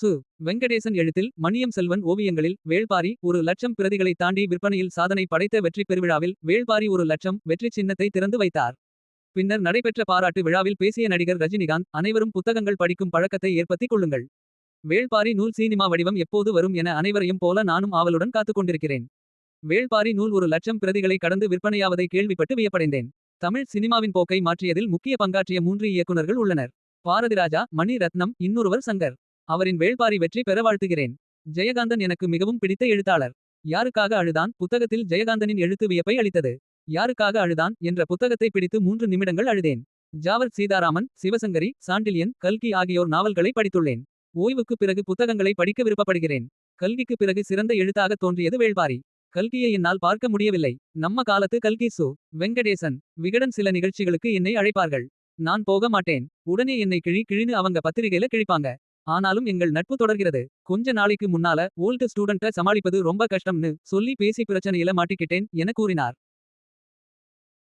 சு. வெங்கடேசன் எழுத்தில் மணியம் செல்வன் ஓவியங்களில் வேள்பாரி ஒரு லட்சம் பிரதிகளை தாண்டி விற்பனையில் சாதனை படைத்த வெற்றி பெருவிழாவில் வேள்பாரி ஒரு லட்சம் வெற்றி சின்னத்தை திறந்து வைத்தார். பின்னர் நடைபெற்ற பாராட்டு விழாவில் பேசிய நடிகர் ரஜினிகாந்த் அனைவரும் புத்தகங்கள் படிக்கும் பழக்கத்தை ஏற்படுத்திக் கொள்ளுங்கள். வேள்பாரி நூல் சினிமா வடிவம் எப்போது வரும் என அனைவரையும் போல நானும் ஆவலுடன் காத்துக் கொண்டிருக்கிறேன். வேள்பாரி நூல் ஒரு லட்சம் பிரதிகளை கடந்து விற்பனையாவதை கேள்விப்பட்டு வியப்படைந்தேன். தமிழ் சினிமாவின் போக்கை மாற்றியதில் முக்கிய பங்காற்றிய மூன்று இயக்குநர்கள் உள்ளனர். பாரதிராஜா மணி ரத்னம் இன்னொருவர் சங்கர். அவரின் வேள்பாரி வெற்றி பெற வாழ்த்துகிறேன். ஜெயகாந்தன் எனக்கு மிகவும் பிடித்த எழுத்தாளர். யாருக்காக அழுதான்? புத்தகத்தில் ஜெயகாந்தனின் எழுத்து வியப்பை அளித்தது. யாருக்காக அழுதான்? என்ற புத்தகத்தை பிடித்து மூன்று நிமிடங்கள் அழுதேன். ஜாவர் சீதாராமன் சிவசங்கரி சாண்டில்யன் கல்கி ஆகியோர் நாவல்களை படித்துள்ளேன். ஓய்வுக்கு பிறகு புத்தகங்களை படிக்க விருப்பப்படுகிறேன். கல்விக்கு பிறகு சிறந்த எழுத்தாக தோன்றியது வேள்பாரி. கல்கியை என்னால் பார்க்க முடியவில்லை. நம்ம காலத்து கல்கி சு. வெங்கடேசன் விகடன் சில நிகழ்ச்சிகளுக்கு என்னை அழைப்பார்கள். நான் போக மாட்டேன். உடனே என்னை கிழி கிழின்னு அவங்க பத்திரிகையில கிழிப்பாங்க. ஆனாலும் எங்கள் நட்பு தொடர்கிறது. கொஞ்ச நாளைக்கு முன்னால ஓல்டு ஸ்டூடண்ட்ட சமாளிப்பது ரொம்ப கஷ்டம்னு சொல்லி பேசி பிரச்சனையில மாட்டிக்கிட்டேன் என கூறினார்.